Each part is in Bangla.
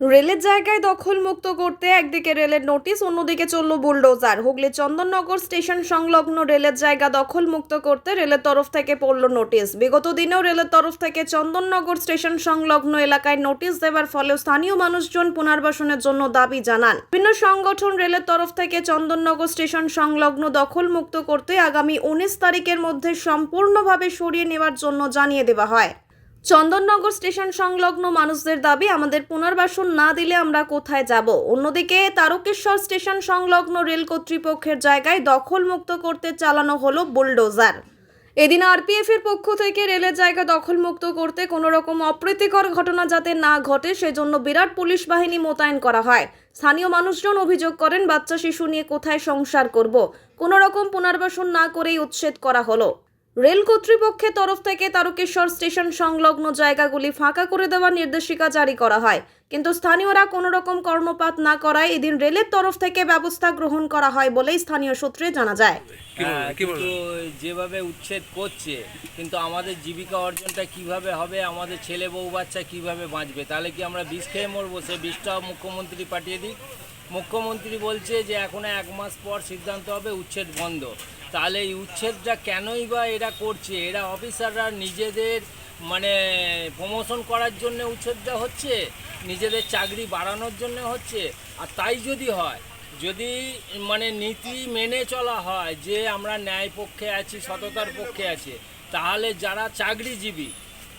রেলের জায়গায় দখল মুক্ত করতে একদিকে রেলের নোটিশ, অন্যদিকে চলল বুলডোজার। হুগলি চন্দননগর স্টেশন সংলগ্ন রেলের জায়গা দখল মুক্ত করতে রেলের তরফ থেকে পড়ল নোটিশ। বিগত দিনেও রেলের তরফ থেকে চন্দননগর স্টেশন সংলগ্ন এলাকায় নোটিশ দেওয়ার ফলে স্থানীয় মানুষজন পুনর্বাসনের জন্য দাবি জানান। বিভিন্ন সংগঠন রেলের তরফ থেকে চন্দননগর স্টেশন সংলগ্ন দখল মুক্ত করতে আগামী উনিশ তারিখের মধ্যে সম্পূর্ণভাবে সরিয়ে নেওয়ার জন্য জানিয়ে দেওয়া হয়। চন্দননগর স্টেশন সংলগ্ন মানুষদের দাবি, আমাদের পুনর্বাসন না দিলে আমরা কোথায় যাব? অন্যদিকে, তারকেশ্বর স্টেশন সংলগ্ন রেল কর্তৃপক্ষের জায়গায় দখল মুক্ত করতে চালানো হলো বুলডোজার। এদিন আরপিএফ এর পক্ষ থেকে রেলের জায়গা দখল মুক্ত করতে কোনো রকম অপ্রীতিকর ঘটনা যাতে না ঘটে, সেজন্য বিরাট পুলিশ বাহিনী মোতায়েন করা হয়। স্থানীয় মানুষজন অভিযোগ করেন, বাচ্চা শিশু নিয়ে কোথায় সংসার করব? কোনো রকম পুনর্বাসন না করেই উচ্ছেদ করা হলো। রেল কর্তৃপক্ষের তরফ থেকে তারকেশ্বর স্টেশন সংলগ্ন জায়গাগুলি ফাঁকা করে দেওয়ার নির্দেশিকা জারি করা হয়। কিন্তু স্থানীয়রা কোনো রকম কর্মপাত না করায় এদিন রেলের তরফ থেকে ব্যবস্থা গ্রহণ করা হয় বলেই স্থানীয় সূত্রে জানা যায়। হ্যাঁ, কিন্তু যেভাবে উচ্ছেদ করছে কিন্তু আমাদের জীবিকা অর্জনটা কীভাবে হবে আমাদের ছেলে বউ বাচ্চা কীভাবে বাঁচবে তাহলে কি আমরা বিষ খেয়ে মরবো? সে বিষটা মুখ্যমন্ত্রী পাঠিয়ে দিই মুখ্যমন্ত্রী বলছে যে এখন এক মাস পর সিদ্ধান্ত হবে উচ্ছেদ বন্ধ। তাহলে এই উচ্ছেদটা কেনই বা এরা করছে? এরা অফিসাররা নিজেদের মানে প্রমোশন করার জন্য উচ্ছেদটা হচ্ছে? নিজেদের চাকরি বাড়ানোর জন্য হচ্ছে? আর তাই যদি হয়, যদি মানে নীতি মেনে চলা হয় যে আমরা ন্যায় পক্ষে আছি, সততার পক্ষে আছি, তাহলে যারা চাকরিজীবী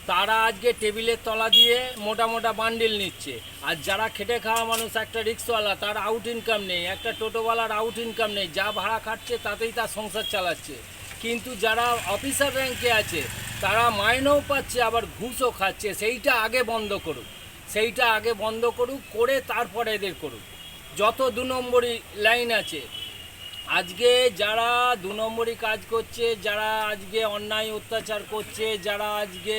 তারা আজকে টেবিলের তলা দিয়ে মোটা মোটা বান্ডিল নিচ্ছে। আর যারা খেটে খাওয়া মানুষ, একটা রিক্সওয়ালা তার আউট ইনকাম নেই, একটা টোটোওয়ালার আউট ইনকাম নেই, যা ভাড়া খাটছে তাতেই তার সংসার চালাচ্ছে। কিন্তু যারা অফিসার র্যাঙ্কে আছে, তারা মাইনেও পাচ্ছে, আবার ঘুষও খাচ্ছে। সেইটা আগে বন্ধ করুক। সেইটা আগে বন্ধ করুক, করে তারপরে এদের করুক। যত দু নম্বরই লাইন আছে আজকে যারা দু নম্বরই কাজ করছে, যারা আজকে অন্যায় অত্যাচার করছে, যারা আজকে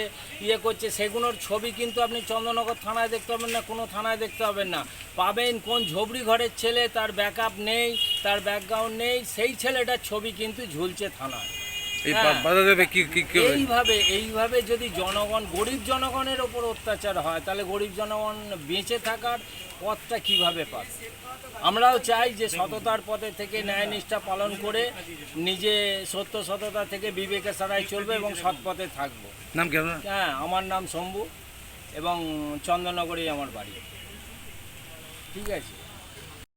ইয়ে করছে সেগুলোর ছবি কিন্তু আপনি চন্দ্রনগর থানায় দেখতে পাবেন না, কোনো থানায় দেখতে পাবেন না। পাবেন কোন ঝবড়ি ঘরের ছেলে, তার ব্যাকআপ নেই, তার ব্যাকগ্রাউন্ড নেই, সেই ছেলেটার ছবি কিন্তু ঝুলছে থানায়। হ্যাঁ। এইভাবে এইভাবে যদি জনগণ গরিব জনগণের ওপর অত্যাচার হয় তাহলে গরিব জনগণ বেঁচে থাকার পথটা কীভাবে পাবে? আমরাও চাই যে সততার পথে থেকে ন্যায় নিষ্ঠা পালন করে নিজে সত্য সততা থেকে বিবেকে সারাই চলবে এবং সৎ পথে থাকব। নাম কি আপনার? হ্যাঁ আমার নাম শম্ভু এবং চন্দননগরেই আমার বাড়ি। ঠিক আছে?